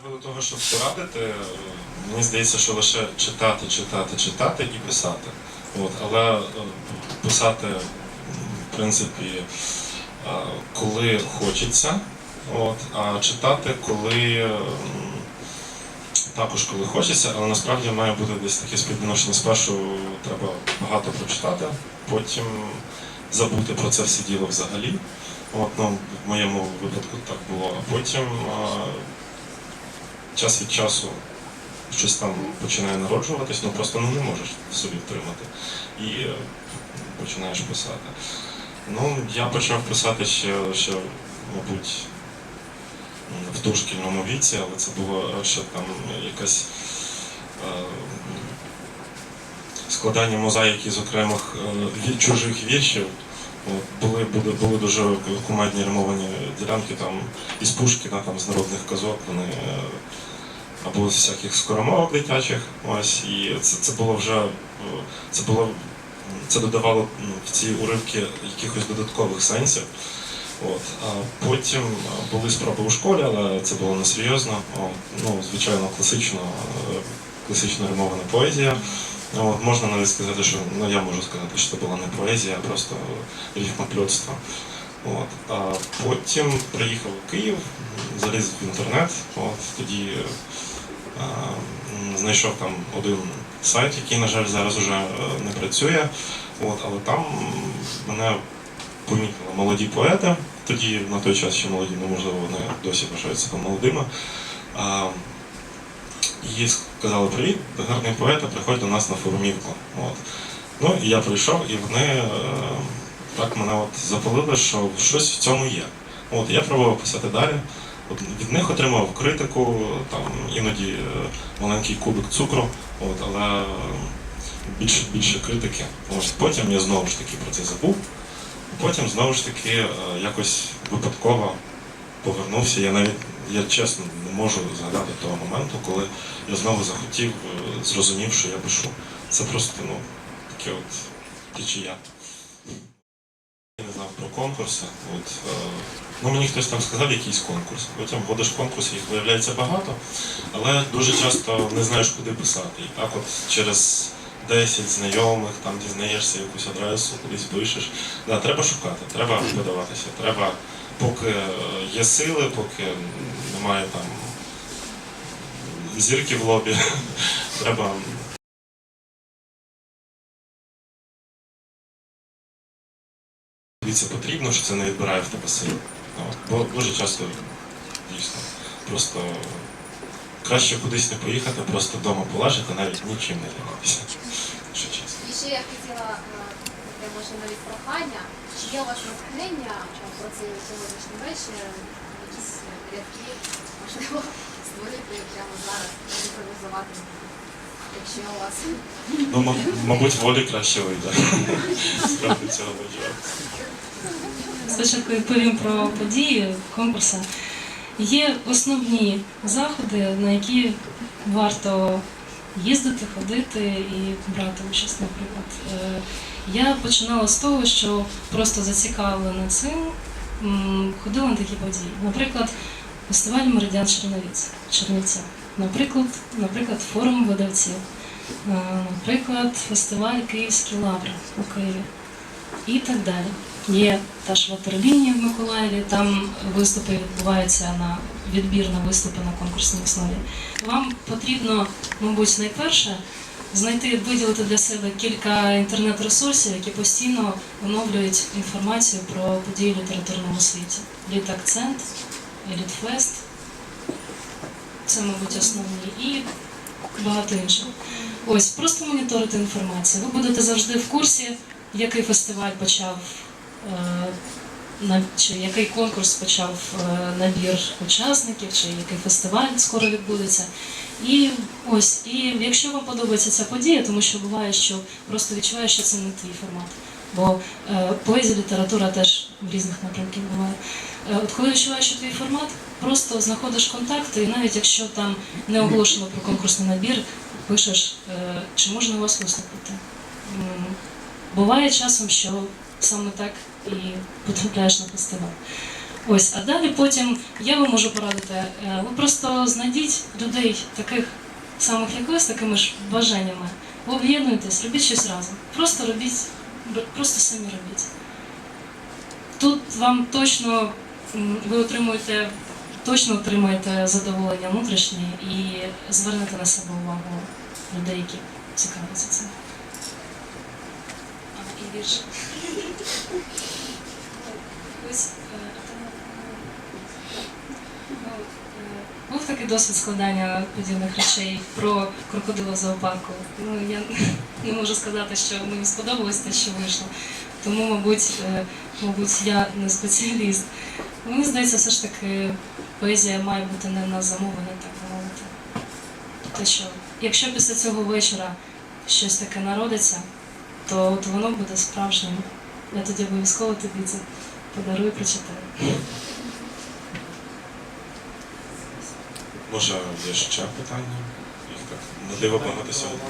приводу того, щоб порадити, е, мені здається, що лише читати, читати, читати і писати. От, але е, писати, в принципі, е, коли хочеться, от, а читати, коли також коли хочеться, але насправді має бути десь таке співвідношення. Спершу треба багато прочитати, потім забути про це все діло взагалі. От, ну, в моєму випадку так було. А потім час від часу щось там починає народжуватись, ну просто ну, не можеш собі втримати. І е, починаєш писати. Ну, я почав писати ще, ще мабуть, в дошкільному віці, але це було ще там якась е, складання мозаїки з окремих е, чужих віршів. Були, були, були дуже кумедні римовані ділянки там із Пушкіна, там з народних казок, вони е, або з всяких скоромовок дитячих. Ось, і це, це було вже е, це було це додавало в ці уривки якихось додаткових сенсів. От. А потім е, були спроби у школі, але це було несерйозно. Ну, звичайно, класично, е, класично римована поезія. От, можна навіть сказати, що ну я можу сказати, що це була не поезія, а просто рифмопльотство. От. А потім приїхав у Київ, заліз в інтернет, от, тоді м, знайшов там один сайт, який, на жаль, зараз уже е, не працює. От, але там мене помітили молоді поети, тоді на той час ще молоді, ну можливо, вони досі вважаються молодими. А, і сказали, привіт, гарний поет, приходь до нас на форумівку. От. Ну і я прийшов, і вони е, так мене от запалили, що щось в цьому є. От, я пробував писати далі. От, від них отримав критику, там іноді е, маленький кубик цукру, от, але більше, більше критики. От, потім я знову ж таки про це забув. Потім знову ж таки е, якось випадково повернувся. Я навіть, я чесно не можу згадати того моменту, коли я знову захотів, е, зрозумів, що я пишу. Це просто ну, таке от течія. Я не знав про конкурси. От, е, ну, мені хтось там сказав якийсь конкурс. Потім ходиш в конкурс, їх виявляється багато, але дуже часто не знаєш, куди писати. І так от через 10 знайомих, там дізнаєшся якусь адресу, кудись пишеш. Да, треба шукати, треба подаватися, треба, поки е, є сили, поки немає там зірки в лобі, треба це потрібно, що це не відбирає в тебе сили. Бо дуже часто дійсно просто краще кудись не поїхати, просто вдома полежати, навіть нічим не займатися. Ще я хотіла е, може навіть прохання. Чи є у вас натхнення про цей сьогоднішній вечір, якісь рядки, можливо, створити прямо зараз, імпровізувати, якщо у вас Ну, мабуть, волі краще вийде. Справді цього бажаю. Спочатку відповім про події конкурсу. Є основні заходи, на які варто їздити, ходити і брати участь, наприклад. Е, Я починала з того, що просто зацікавлена цим ходила на такі події. Наприклад, фестиваль Меридіан Черновіць, Чернівця. Наприклад, наприклад, форум видавців. Е, Наприклад, фестиваль Київські лаври у Києві і так далі. Є та ж ватерлінія в Миколаєві, там виступи відбуваються на відбір на виступи на конкурсній основі. Вам потрібно, мабуть, найперше знайти, виділити для себе кілька інтернет-ресурсів, які постійно оновлюють інформацію про події в літературному світі. Літакцент, Елітфест, це, мабуть, основні, і багато інших. Ось, просто моніторити інформацію. Ви будете завжди в курсі, який фестиваль почав, чи який конкурс почав е, набір учасників, чи який фестиваль скоро відбудеться. І ось, і якщо вам подобається ця подія, тому що буває, що просто відчуваєш, що це не твій формат. Бо е, поезія, література теж в різних напрямках буває. Е, от коли відчуваєш, що твій формат, просто знаходиш контакти, і навіть якщо там не оголошено про конкурсний набір, пишеш, е, чи можна вас виступити. Буває часом, що саме так і потрапляєш на фестиваль. Ось, а далі потім я вам можу порадити. е, Ви просто знайдіть людей таких самих як ви, з такими ж бажаннями. Ви об'єднуєтесь, робіть щось разом. Просто робіть, просто самі робіть. Тут вам точно ви отримуєте, точно отримаєте задоволення внутрішнє і звернете на себе увагу людей, які цікавляться цим. Ось, е, ну, е, Був такий досвід складання подібних речей про крокодила зоопарку. Ну, я не можу сказати, що мені сподобалось те, що вийшло. Тому, мабуть, е, мабуть, я не спеціаліст. Мені здається, все ж таки поезія має бути не на замовлення, так мовити. Те, що якщо після цього вечора щось таке народиться, то от воно буде справжнім. Я тоді обов'язково тобі це подарую, прочитаю. Може, є ще питання? Їх так на диво багато сьогодні.